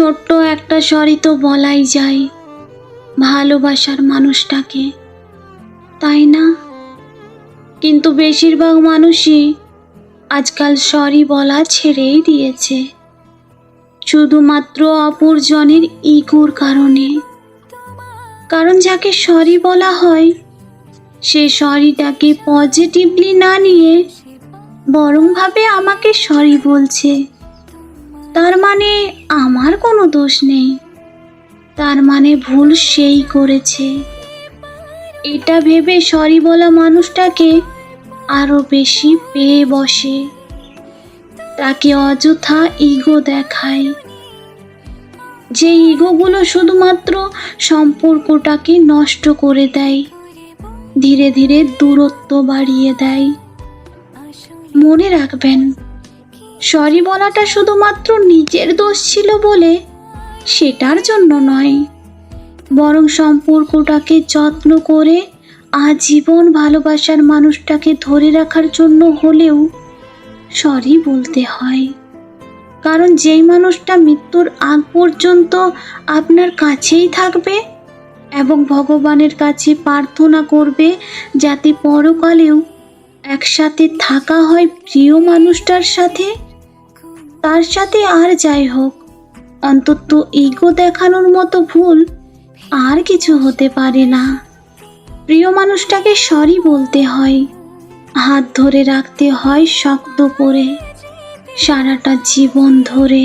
ছোট্ট একটা সরি তো বলাই যায়, ভালোবাসার মানুষটাকে। তাই না? কিন্তু বেশিরভাগ মানুষই আজকাল সরি বলা ছেড়েই দিয়েছে। শুধুমাত্র অপরজনের ইগোর কারণে। কারণ যাকে সরি বলা হয়, সে সরিটাকে পজিটিভলি না নিয়ে বরং ভাবে আমাকে সরি বলছে। মানে আমার কোনো দোষ নেই। তার মানে ভুল সেই করেছে। এটা ভেবে সরি বলা মানুষটাকে আরও বেশি পেয়ে বসে। তাকে অযথা ইগো দেখায়। যে ইগোগুলো শুধুমাত্র সম্পর্কটাকে নষ্ট করে দেয়, ধীরে ধীরে দূরত্ব বাড়িয়ে দেয়। মনে রাখবেন সরি বলাটা শুধুমাত্র নিজের দোষ ছিল বলে সেটার জন্য নয়। বরং সম্পর্কটাকে যত্ন করে আজীবন ভালোবাসার মানুষটাকে ধরে রাখার জন্য হলেও সরি বলতে হয়। কারণ যেই মানুষটা মৃত্যুর আগ পর্যন্ত আপনার কাছেই থাকবে এবং ভগবানের কাছে প্রার্থনা করবে যাতে পরকালেও একসাথে থাকা হয় প্রিয় মানুষটার সাথে তার সাথে আর যাই হোক, অন্তত ইগো দেখানোর মতো ভুল আর কিছু হতে পারে না। প্রিয় মানুষটাকে সরি বলতে হয়, হাত ধরে রাখতে হয় শক্ত করে, সারাটা জীবন ধরে।